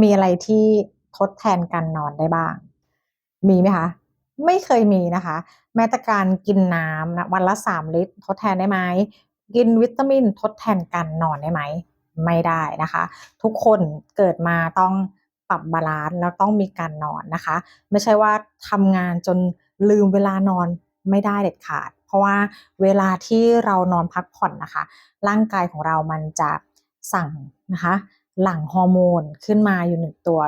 มีอะไรที่ทดแทนการนอนได้บ้าง มีไหมคะ ไม่เคยมีนะคะ แม้แต่การกินน้ำนะวันละสามลิตร ทดแทนได้ไหมกินวิตามินทดแทนการนอนได้ไหม ไม่ได้นะคะ ทุกคนเกิดมาต้องปรับบาลานซ์แล้วต้องมีการนอนนะคะ ไม่ใช่ว่าทำงานจนลืมเวลานอนไม่ได้เด็ดขาด เพราะว่าเวลาที่เรานอนพักผ่อนนะคะ ร่างกายของเรามันจะสั่งนะคะ หลั่งฮอร์โมนขึ้นมาอยู่หนึ่งตัว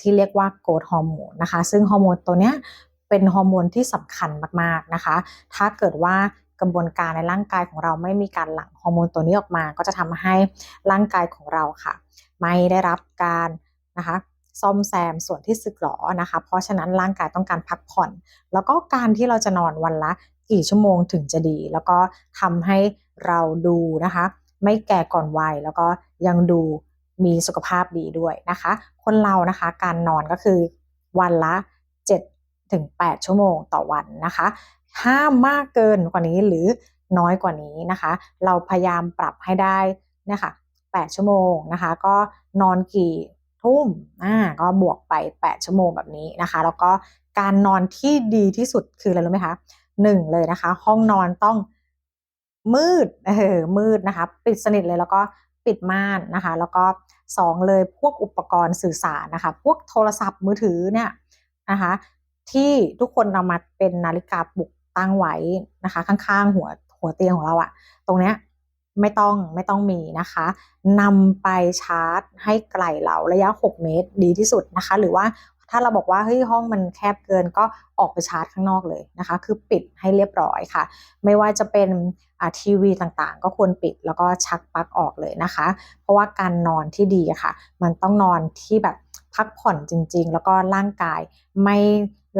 ที่เรียกว่าโกรทฮอร์โมนนะคะ ซึ่งฮอร์โมนตัวเนี้ยเป็นฮอร์โมนที่สำคัญมากๆนะคะ ถ้าเกิดว่ากระบวนการในร่างกายของเราไม่มีการหลั่งฮอร์โมนตัวนี้ออกมา ก็จะทำให้ร่างกายของเราค่ะ ไม่ได้รับการนะคะซ่อมแซมส่วนที่สึกหรอนะคะ เพราะฉะนั้นร่างกายต้องการพักผ่อน แล้วก็การที่เราจะนอนวันละกี่ชั่วโมงถึงจะดี แล้วก็ทำให้เราดูนะคะ ไม่แก่ก่อนวัยแล้วก็ยังดู มีสุขภาพดีด้วยนะคะ คนเรานะคะการนอนก็คือวันละ 7 ถึง 8 ชั่วโมงต่อวันนะคะห้ามมากเกินกว่านี้หรือน้อยกว่านี้นะคะ เราพยายามปรับให้ได้นะคะ8ชั่วโมงนะคะ ก็นอนกี่ทุ่มอ่าก็บวกไป 8 ชั่วโมงแบบนี้นะคะ แล้วก็การนอนที่ดีที่สุดคืออะไรรู้ไหมคะหนึ่งเลยนะคะ ห้องนอนต้องมืดเออมืดนะคะ ปิดสนิทเลยแล้วก็ ปิดม่านนะคะ แล้วก็สองเลยพวกอุปกรณ์สื่อสารนะคะ พวกโทรศัพท์มือถือเนี่ยนะคะที่ทุกคนเอามาเป็นนาฬิกาปลุกตั้งไว้นะคะ ข้างๆ หัวหัวเตียงของเราอะตรงเนี้ยไม่ต้องไม่ต้องมีนะคะนำไปชาร์จให้ไกลเราระยะ 6 เมตรดีที่สุดนะคะ หรือว่า ถ้าเราบอกว่าเฮ้ยห้องมันแคบเกินก็ออกไปชาร์จข้างนอกเลยนะคะ คือปิดให้เรียบร้อยค่ะ ไม่ว่าจะเป็นทีวีต่างๆ ก็ควรปิดแล้วก็ชักปลั๊กออกเลยนะคะ เพราะว่าการนอนที่ดีค่ะ มันต้องนอนที่แบบพักผ่อนจริง ๆ แล้วก็ร่างกายไม่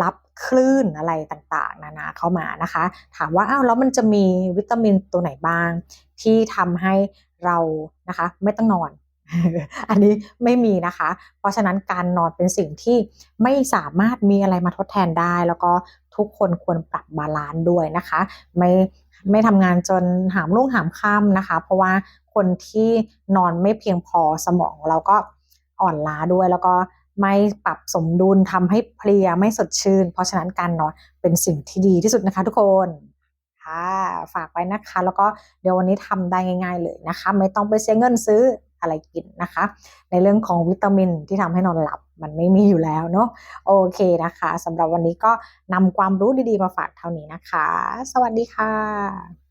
รับคลื่นอะไรต่างๆ นานาเข้ามานะคะ ถามว่าอ้าวแล้วมันจะมีวิตามินตัวไหนบ้าง ที่ทำให้เรานะคะ ไม่ต้องนอน อันนี้ไม่มีนะคะ เพราะฉะนั้นการนอนเป็นสิ่งที่ไม่สามารถมีอะไรมาทดแทนได้ แล้วก็ทุกคนควรปรับบาลานซ์ด้วยนะคะ ไม่ไม่ทำงานจนหามรุ่งหามค่ำนะคะ เพราะว่าคนที่นอนไม่เพียงพอสมองเราก็อ่อนล้าด้วยแล้วก็ไม่ปรับสมดุลทำให้เพลียไม่สดชื่น เพราะฉะนั้นการนอนเป็นสิ่งที่ดีที่สุดนะคะทุกคนค่ะฝากไว้นะคะ แล้วก็เดี๋ยววันนี้ทำได้ง่าย ๆ เลยนะคะ ไม่ต้องไปเสียเงินซื้อ อะไรกินนะคะ ในเรื่องของวิตามินที่ทำให้นอนหลับมันไม่มีอยู่แล้วเนาะโอเคนะคะสำหรับวันนี้ก็นำความรู้ดีๆมาฝากเท่านี้นะคะ สวัสดีค่ะ